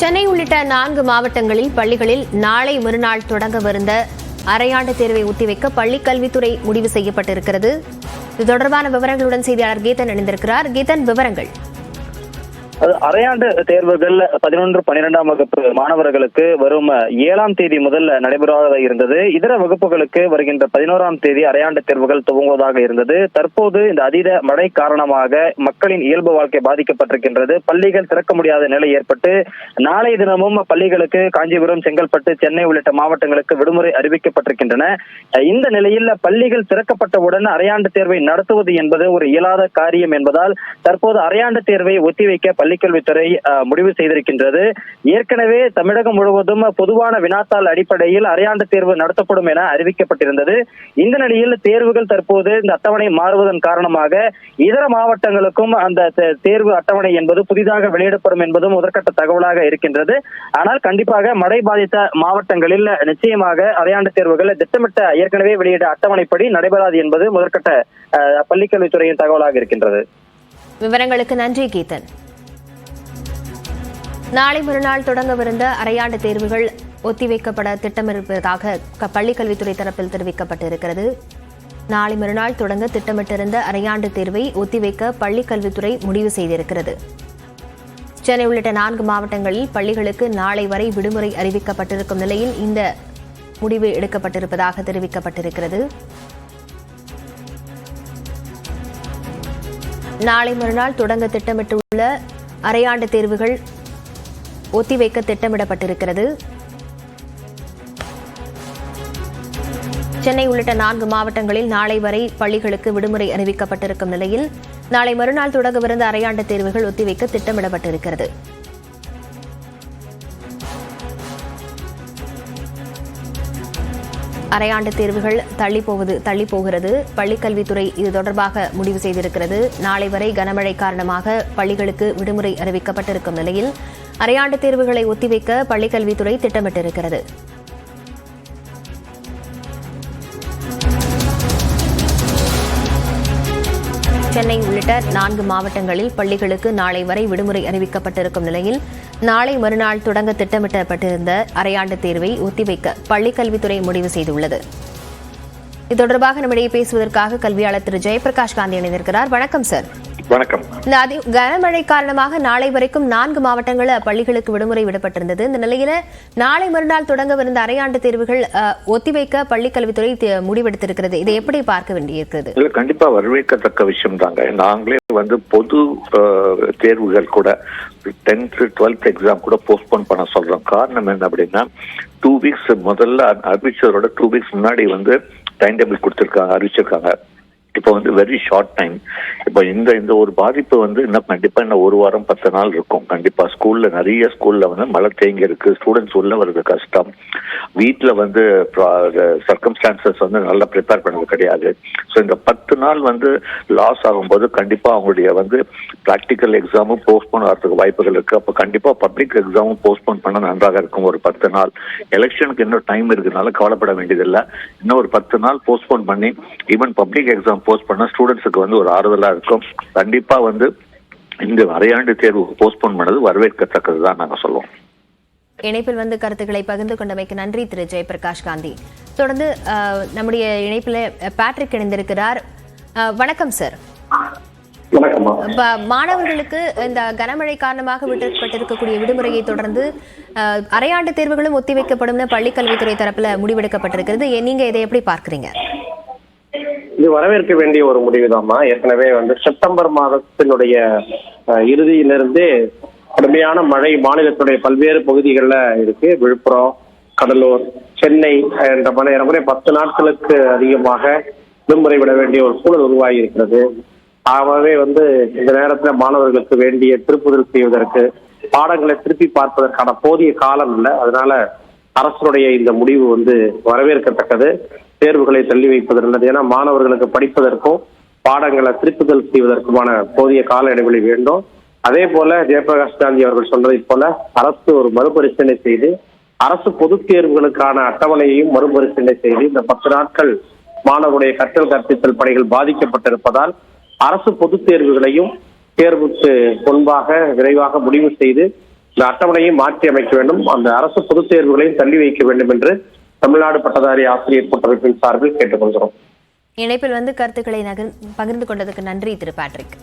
சென்னை உள்ளிட்ட நான்கு மாவட்டங்களில் பள்ளிகளில் நாளை மறுநாள் தொடங்கவிருந்த அரையாண்டு தேர்வை ஒத்திவைக்க பள்ளிக்கல்வித்துறை முடிவு செய்யப்பட்டிருக்கிறது. இது தொடர்பான விவரங்களுடன் செய்தியாளர் கீதன் இணைந்திருக்கிறார். கீதன் விவரங்கள். அது அரையாண்டு தேர்வுகள் பதினொன்று பனிரெண்டாம் வகுப்பு மாணவர்களுக்கு வரும் ஏழாம் தேதி முதல் நடைபெறுவதாக இருந்தது. இதர வகுப்புகளுக்கு வருகின்ற பதினோராம் தேதி அரையாண்டு தேர்வுகள் துவங்குவதாக இருந்தது. தற்போது இந்த அதீத மழை காரணமாக மக்களின் இயல்பு வாழ்க்கை பாதிக்கப்பட்டிருக்கின்றது. பள்ளிகள் திறக்க முடியாத நிலை ஏற்பட்டு நாளைய தினமும் பள்ளிகளுக்கு காஞ்சிபுரம் செங்கல்பட்டு சென்னை உள்ளிட்ட மாவட்டங்களுக்கு விடுமுறை அறிவிக்கப்பட்டிருக்கின்றன. இந்த நிலையில் பள்ளிகள் திறக்கப்பட்டவுடன் அரையாண்டு தேர்வை நடத்துவது என்பது ஒரு இயலாத காரியம் என்பதால் தற்போது அரையாண்டு தேர்வை ஒத்திவைக்க பள்ளிக்கல்வித்துறை முடிவு செய்திருக்கின்றது. ஏற்கனவே தமிழகம் முழுவதும் பொதுவான வினாத்தாள் அடிப்படையில் அரையாண்டு தேர்வு நடத்தப்படும் என அறிவிக்கப்பட்டிருந்தது. இந்த நிலையில் தேர்வுகள் தற்போது இந்த அட்டவணை மாறுவதன் காரணமாக இதர மாவட்டங்களுக்கும் அந்த தேர்வு அட்டவணை என்பது புதிதாக வெளியிடப்படும் என்பதும் முதற்கட்ட தகவலாக இருக்கின்றது. ஆனால் கண்டிப்பாக மழை பாதித்த மாவட்டங்களில் நிச்சயமாக அரையாண்டு தேர்வுகள் திட்டமிட்ட ஏற்கனவே வெளியிட அட்டவணைப்படி நடைபெறாது என்பது முதற்கட்ட பள்ளிக்கல்வித்துறையின் தகவலாக இருக்கின்றது. விவரங்களுக்கு நன்றி கீதன். நாளை மறுநாள் தொடங்கவிருந்த அரையாண்டு தேர்வுகள் ஒத்திவைக்கப்பட திட்டமிருப்பதாக பள்ளிக்கல்வித்துறை கல்வித்துறை தரப்பில் தெரிவிக்கப்பட்டிருக்கிறது. நாளை மறுநாள் தொடங்க திட்டமிட்டிருந்த அரையாண்டு தேர்வை ஒத்திவைக்க பள்ளிக்கல்வித்துறை முடிவு செய்திருக்கிறது. சென்னை உள்ளிட்ட நான்கு மாவட்டங்களில் பள்ளிகளுக்கு நாளை வரை விடுமுறை அறிவிக்கப்பட்டிருக்கும் நிலையில் இந்த முடிவு எடுக்கப்பட்டிருப்பதாக தெரிவிக்கப்பட்டிருக்கிறது. நாளை மறுநாள் தொடங்க திட்டமிட்டுள்ள அரையாண்டு தேர்வுகள் ஒத்திவைக்க திட்டமிடப்பட்டிருக்கிறது. சென்னை உள்ளிட்ட நான்கு மாவட்டங்களில் நாளை வரை பள்ளிகளுக்கு விடுமுறை அறிவிக்கப்பட்டிருக்கும் நிலையில் நாளை மறுநாள் தொடங்கவிருந்த அரையாண்டு தேர்வுகள் ஒத்திவைக்க திட்டமிடப்பட்டிருக்கிறது. அரையாண்டு தேர்வுகள் தள்ளி போவது தள்ளி போகிறது. பள்ளிக்கல்வித்துறை இது தொடர்பாக முடிவு செய்திருக்கிறது. நாளை வரை கனமழை காரணமாக பள்ளிகளுக்கு விடுமுறை அறிவிக்கப்பட்டிருக்கும் நிலையில் அரையாண்டு தேர்வுகளை ஒத்திவைக்க பள்ளிக்கல்வித்துறை திட்டமிட்டிருக்கிறது. சென்னை உள்ளிட்ட நான்கு மாவட்டங்களில் பள்ளிகளுக்கு நாளை வரை விடுமுறை அறிவிக்கப்பட்டிருக்கும் நிலையில் நாளை மறுநாள் தொடங்க திட்டமிடப்பட்டிருந்த அரையாண்டு தேர்வை ஒத்திவைக்க பள்ளிக்கல்வித்துறை முடிவு செய்துள்ளது. இது தொடர்பாக நம்மிடையே பேசுவதற்காக கல்வியாளர் திரு. ஜெயபிரகாஷ் காந்தி இணைந்திருக்கிறார். வணக்கம் சார். வணக்கம். இந்த அதி கனமழை காரணமாக நாளை வரைக்கும் நான்கு மாவட்டங்களில் பள்ளிகளுக்கு விடுமுறை விடப்பட்டிருந்தது. இந்த நிலையில நாளை மறுநாள் தொடங்கவிருந்த அரையாண்டு தேர்வுகள் ஒத்திவைக்க பள்ளிக்கல்வித்துறை முடிவெடுத்திருக்கிறது. இதை எப்படி பார்க்க வேண்டியிருக்கிறது? இல்ல கண்டிப்பா வரவேற்கத்தக்க விஷயம் தாங்க நாங்களே வந்து பொது தேர்வுகள் கூட டென்த் டுவெல்த் எக்ஸாம் கூட போஸ்ட்போன் பண்ண சொல்றோம். காரணம் என்ன அப்படின்னா டூ வீக்ஸ் முதல்ல அறிவிச்சதோட டூ வீக்ஸ் முன்னாடி வந்து டைம் டேபிள் கொடுத்துருக்காங்க அறிவிச்சிருக்காங்க. இப்போ வந்து வெரி ஷார்ட் டைம் இப்போ இந்த இந்த ஒரு பாதிப்பு வந்து இன்னும் கண்டிப்பாக இன்னும் ஒரு வாரம் பத்து நாள் இருக்கும். கண்டிப்பாக ஸ்கூலில் நிறைய ஸ்கூலில் வந்து மழை தேங்கி இருக்கு. ஸ்டூடெண்ட்ஸ் உள்ள வருது கஷ்டம். வீட்டில் வந்து சர்க்கம்ஸ்டான்சஸ் வந்து நல்லா ப்ரிப்பேர் பண்ணது கிடையாது. ஸோ இந்த பத்து நாள் வந்து லாஸ் ஆகும்போது கண்டிப்பாக அவங்களுடைய வந்து ப்ராக்டிக்கல் எக்ஸாமும் போஸ்ட்போன் ஆகிறதுக்கு வாய்ப்புகள் இருக்குது அப்போ கண்டிப்பாக பப்ளிக் எக்ஸாமும் போஸ்ட்போன் பண்ண நன்றாக இருக்கும் ஒரு பத்து நாள். எலெக்ஷனுக்கு இன்னும் டைம் இருக்கிறதுனால கவலைப்பட வேண்டியதில்லை. இன்னும் ஒரு பத்து நாள் போஸ்ட்போன் பண்ணி ஈவன் பப்ளிக் எக்ஸாம் போஸ்ட் பண்ண ஸ்டூடெண்ட்ஸுக்கு வந்து ஒரு ஆறுதலா இருக்கும். கண்டிப்பா வந்து இந்த அரையாண்டு தேர்வு போஸ்ட்போன் பண்ணது வரவேற்கத்தக்கது தான் நாங்க சொல்லுவோம். இணைப்பில் வந்து கருத்துக்களை பகிர்ந்து கொண்டமைக்கு நன்றி திரு ஜெயபிரகாஷ் காந்தி. தொடர்ந்து நம்முடைய இணைப்பில் பேட்ரிக் இணைந்திருக்கிறார். வணக்கம் சார். மாணவர்களுக்கு இந்த கனமழை காரணமாக விடுக்கப்பட்டிருக்கக்கூடிய விடுமுறையை தொடர்ந்து அரையாண்டு தேர்வுகளும் ஒத்திவைக்கப்படும்னு பள்ளிக்கல்வித்துறை தரப்புல முடிவெடுக்கப்பட்டிருக்கிறது. நீங்க இதை எப்படி பார்க்கறீங்க? இது வரவேற்க வேண்டிய ஒரு முடிவுதாம்மா. ஏற்கனவே வந்து செப்டம்பர் மாதத்தினுடைய அஹ், இறுதியிலிருந்தே கடுமையான மழை மாநிலத்துடைய பல்வேறு பகுதிகளில் இருக்கு. விழுப்புரம் கடலூர் சென்னை என்ற மழை ஏறக்குறைய பத்து நாட்களுக்கு அதிகமாக விடுமுறை விட வேண்டிய ஒரு சூழல் உருவாகி இருக்கிறது ஆகவே வந்து இந்த நேரத்தில் மாணவர்களுக்கு வேண்டிய திருப்புதல் செய்வதற்கு பாடங்களை திருப்பி பார்ப்பதற்கான போதிய காலம் இல்லை. அதனால அரசுடைய இந்த முடிவு வந்து வரவேற்கத்தக்கது. தேர்வுகளை தள்ளி வைப்பது ஏன்னா மாணவர்களுக்கு படிப்பதற்கும் பாடங்களை திருப்புதல் செய்வதற்குமான போதிய கால இடைவெளி வேண்டும். அதே போல ஜெயபிரகாஷ் காந்தி அவர்கள் சொன்னதைப் போல அரசு ஒரு மறுபரிசீலனை செய்து அரசு பொதுத் தேர்வுகளுக்கான அட்டவணையையும் மறுபரிசீலனை செய்து இந்த பத்து நாட்கள் மாணவருடைய கற்றல் கற்பித்தல் பணிகள் பாதிக்கப்பட்டிருப்பதால் அரசு பொதுத் தேர்வுகளையும் தேர்வுக்கு முன்பாக விரைவாக முடிவு செய்து இந்த அட்டவணையை மாற்றி அமைக்க வேண்டும். அந்த அரசு பொதுத் தேர்வுகளையும் தள்ளி வைக்க வேண்டும் என்று தமிழ்நாடு பட்டதாரி ஆசிரியர் கூட்டமைப்பின் சார்பில் கேட்டுக்கொள்கிறோம். இணைப்பில் வந்து கருத்துக்களை நகர் பகிர்ந்து கொண்டதுக்கு நன்றி திரு பேட்ரிக்.